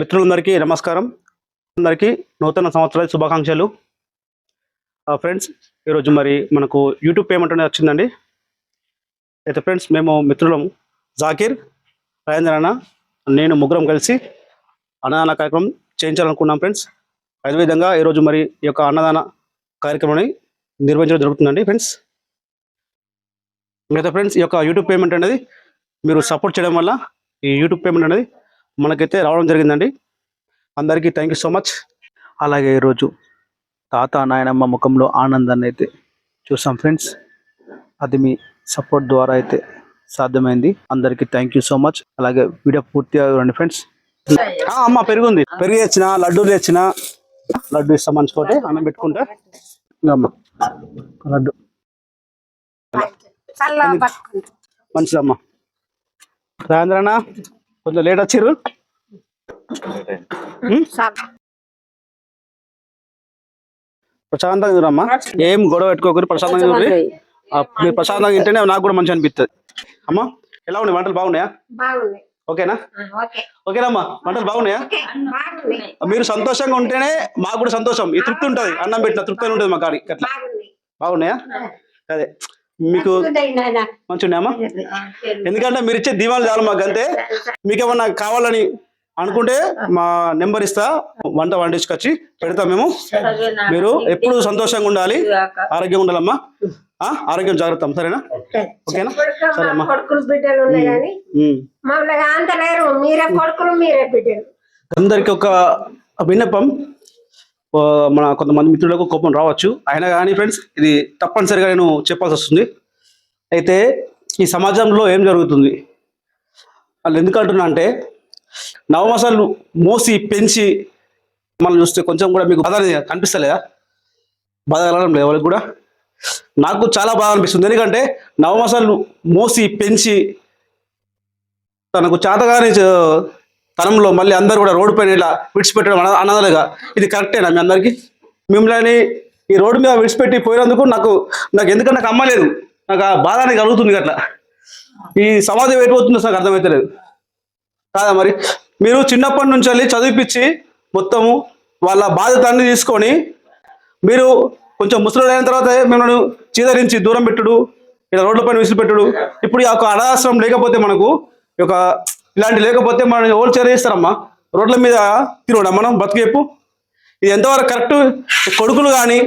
మిత్రులందరికీ నమస్కారం. అందరికీ నూతన సంవత్సరాల శుభాకాంక్షలు. ఫ్రెండ్స్ ఈరోజు మరి మనకు యూట్యూబ్ పేమెంట్ అనేది వచ్చిందండి. అయితే ఫ్రెండ్స్ మేము మిత్రులం జాకీర్ రాజేంద్ర అన్న నేను ముగ్గురం కలిసి అన్నదాన కార్యక్రమం చేయించాలనుకున్నాం ఫ్రెండ్స్. అదేవిధంగా ఈరోజు మరి ఈ యొక్క అన్నదాన కార్యక్రమాన్ని నిర్వహించడం జరుగుతుందండి ఫ్రెండ్స్. మిగతా ఫ్రెండ్స్ ఈ యొక్క యూట్యూబ్ పేమెంట్ అనేది మీరు సపోర్ట్ చేయడం వల్ల ఈ యూట్యూబ్ పేమెంట్ అనేది మనకైతే రావడం జరిగిందండి. అందరికీ థ్యాంక్ యూ సో మచ్ అలాగే ఈరోజు తాత నాయనమ్మ ముఖంలో ఆనందాన్ని అయితే చూసాం ఫ్రెండ్స్ అది మీ సపోర్ట్ ద్వారా అయితే సాధ్యమైంది. అందరికీ థ్యాంక్ యూ సో మచ్ అలాగే వీడియో పూర్తిగా చూడండి ఫ్రెండ్స్ అమ్మ పెరుగుంది. పెరుగు తెచ్చిన లడ్డూలు తెచ్చిన లడ్డు ఇస్తాం మంచుకోటి అన్నం పెట్టుకుంటా. ఇంకా అమ్మ లడ్డు. మంచిదమ్మా. రాజేంద్రన్న? కొంచెం లేట్ వచ్చిర్రు. ప్రశాంతంగా చూడమ్మా ఏం గొడవ పెట్టుకోకూరి ప్రశాంతంగా చూడండి మీరు ప్రశాంతంగా తింటేనే నాకు కూడా మంచి అనిపిస్తుంది అమ్మా ఎలా ఉన్నాయి? వంటలు బాగున్నాయా? బాగుంది ఓకేనా? ఆ, ఓకే. ఓకేనమ్మా వంటలు బాగున్నాయా? మీరు సంతోషంగా ఉంటేనే మాకు కూడా సంతోషం. ఈ తృప్తి ఉంటది. అన్నం పెట్టిన తృప్తి ఉంటుంది మా కాడికి అట్లా. బాగున్నాయా. అదే. మీకు మంచిగున్నాయి నాయన. మంచిగా ఉన్నాయమ్మా ఆ, ఎందుకంటే మీరు ఇచ్చే దీవాలు చాలు మాకు అంతే. మీకు ఏమన్నా కావాలని అనుకుంటే మా నెంబర్ ఇస్తా. వంట వండించుకొచ్చి పెడతాం మేము. మీరు ఎప్పుడు సంతోషంగా ఉండాలి. ఆరోగ్యంగా ఉండాలమ్మా. ఆ? ఆరోగ్యం జాగ్రత్త సరేనా? ఓకేనా? సరే అమ్మా కొడుకులు బిడ్డలు ఉన్నాయి కానీ ఉమ్. మమ్మల్ని అంత లేరు మీరే కొడుకులు మీరే బిడ్డలు. అందరికి ఒక విన్నపం. మన కొంతమంది మిత్రులకు కోపం రావచ్చు. అయినా కానీ ఫ్రెండ్స్ ఇది తప్పనిసరిగా నేను చెప్పాల్సి వస్తుంది. అయితే ఈ సమాజంలో ఏం జరుగుతుంది? వాళ్ళు ఎందుకు అంటున్నా అంటే నవమాసాలు మోసి పెంచి మనం చూస్తే కొంచెం కూడా మీకు బాధ కనిపిస్తలేదా? బాధ కలగడం లేదు వాళ్ళకి కూడా. నాకు చాలా బాధ అనిపిస్తుంది. ఎందుకంటే నవమాసాలు మోసి పెంచి తనకు చేతగానే తనంలో మళ్ళీ అందరు కూడా రోడ్డు పైన ఇలా విడిచిపెట్టడం అన అన్నదలుగా ఇది కరెక్టేనా మీ అందరికి? మిమ్మల్ని ఈ రోడ్డు మీద విడిచిపెట్టి పోయినందుకు నాకు నాకు ఎందుకంటే నాకు అమ్మలేదు. నాకు ఆ బాధ అనేది కలుగుతుంది అట్లా ఈ సమాజం ఎటుపోతుందో నాకు అర్థమవుతలేదు కాదా మరి? మీరు చిన్నప్పటి నుంచి వెళ్ళి చదివిపించి మొత్తము వాళ్ళ బాధ్యత అన్ని తీసుకొని మీరు కొంచెం ముసలి అయిన తర్వాత మిమ్మల్ని చీదరించి దూరం పెట్టుడు ఇలా రోడ్ల పైన విసిరిపెట్టుడు. ఇప్పుడు ఈ యొక్క అనాశ్రమం లేకపోతే మనకు ఈ ఇలాంటి లేకపోతే మనం ఎవరు చేరేస్తారమ్మా రోడ్ల మీద తిరుగుడా మనం? బతికేపు ఇది ఎంతవరకు కరెక్ట్? కొడుకులు కానీ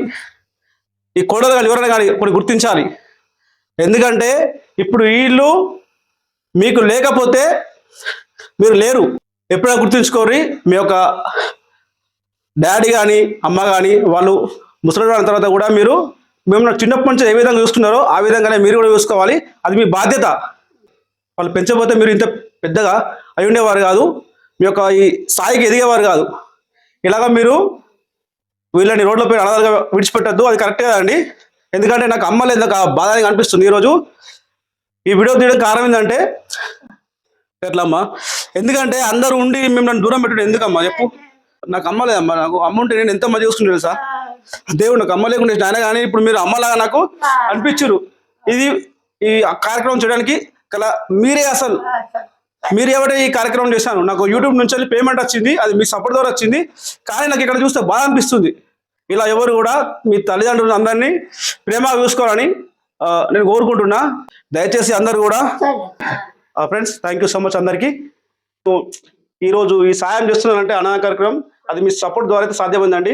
ఈ కోడలు కానీ ఎవరైనా కానీ ఇప్పుడు గుర్తించాలి. ఎందుకంటే ఇప్పుడు వీళ్ళు మీకు లేకపోతే మీరు లేరు. ఎప్పుడైనా గుర్తుంచుకోరి మీ యొక్క డాడీ కానీ అమ్మ కానీ వాళ్ళు ముసలి అయిన తర్వాత కూడా మీరు మిమ్మల్ని చిన్నప్పటి నుంచి ఏ విధంగా చూస్తున్నారో ఆ విధంగానే మీరు కూడా చూసుకోవాలి. అది మీ బాధ్యత. వాళ్ళు పెంచకపోతే మీరు ఇంత పెద్దగా అయి ఉండేవారు కాదు. మీ యొక్క ఈ స్థాయికి ఎదిగేవారు కాదు. ఇలాగ మీరు వీళ్ళని రోడ్లపై అనాథలుగా విడిచిపెట్టద్దు. అది కరెక్ట్ కదండి. ఎందుకంటే నాకు అమ్మ లేదు నాకు ఆ బాధ అనేది అనిపిస్తుంది ఈరోజు. ఈ వీడియో తీయడం కారణం ఏంటంటే ఎట్లమ్మా? ఎందుకంటే అందరూ ఉండి మేము నన్ను దూరం పెట్టడం ఎందుకమ్మా? చెప్పు. నాకు అమ్మ లేదమ్మా. నాకు అమ్మ ఉంటే నేను ఎంత మంది చూసుకుని తెలుసా? దేవుడు నాకు అమ్మ లేకుండా ఆయన కానీ ఇప్పుడు మీరు అమ్మలాగా నాకు అనిపించరు. ఇది ఈ కార్యక్రమం చేయడానికి కల మీరే అసలు. మీరు ఎవరే ఈ కార్యక్రమం చేశాను నాకు యూట్యూబ్ నుంచి వెళ్ళి పేమెంట్ వచ్చింది అది మీ సపోర్ట్ ద్వారా వచ్చింది. కానీ నాకు ఇక్కడ చూస్తే బాధ అనిపిస్తుంది. ఇలా ఎవరు కూడా మీ తల్లిదండ్రులు అందరినీ ప్రేమగా చూసుకోవాలని నేను కోరుకుంటున్నా. దయచేసి అందరు కూడా friends thank you so much అందరికీ. సో, ఈరోజు ఈ సాయం చేస్తున్నానంటే అనాథ కార్యక్రమం అది మీ సపోర్ట్ ద్వారా అయితే సాధ్యమైందండి.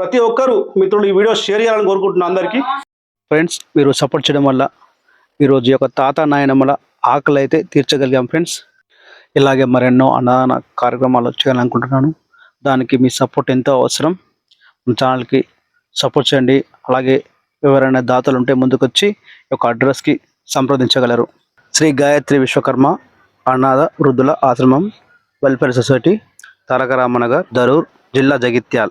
ప్రతి ఒక్కరు మిత్రులు ఈ వీడియో షేర్ చేయాలని కోరుకుంటున్నాను అందరికీ. ఫ్రెండ్స్ మీరు సపోర్ట్ చేయడం వల్ల ఈరోజు యొక్క తాత నాయనమ్మల ఆకలి అయితే తీర్చగలిగాం ఫ్రెండ్స్ ఇలాగే మరెన్నో అన్నదాన కార్యక్రమాలు చేయాలనుకుంటున్నాను. దానికి మీ సపోర్ట్ ఎంతో అవసరం. మన ఛానల్కి సపోర్ట్ చేయండి. అలాగే ఎవరైనా దాతలు ఉంటే ముందుకొచ్చి ఒక అడ్రస్కి సంప్రదించగలరు. శ్రీ గాయత్రి విశ్వకర్మ అనాథ వృద్ధుల ఆశ్రమం వెల్ఫేర్ సొసైటీ తారక రామనగర్ దరూర్ జిల్లా జగిత్యాల్.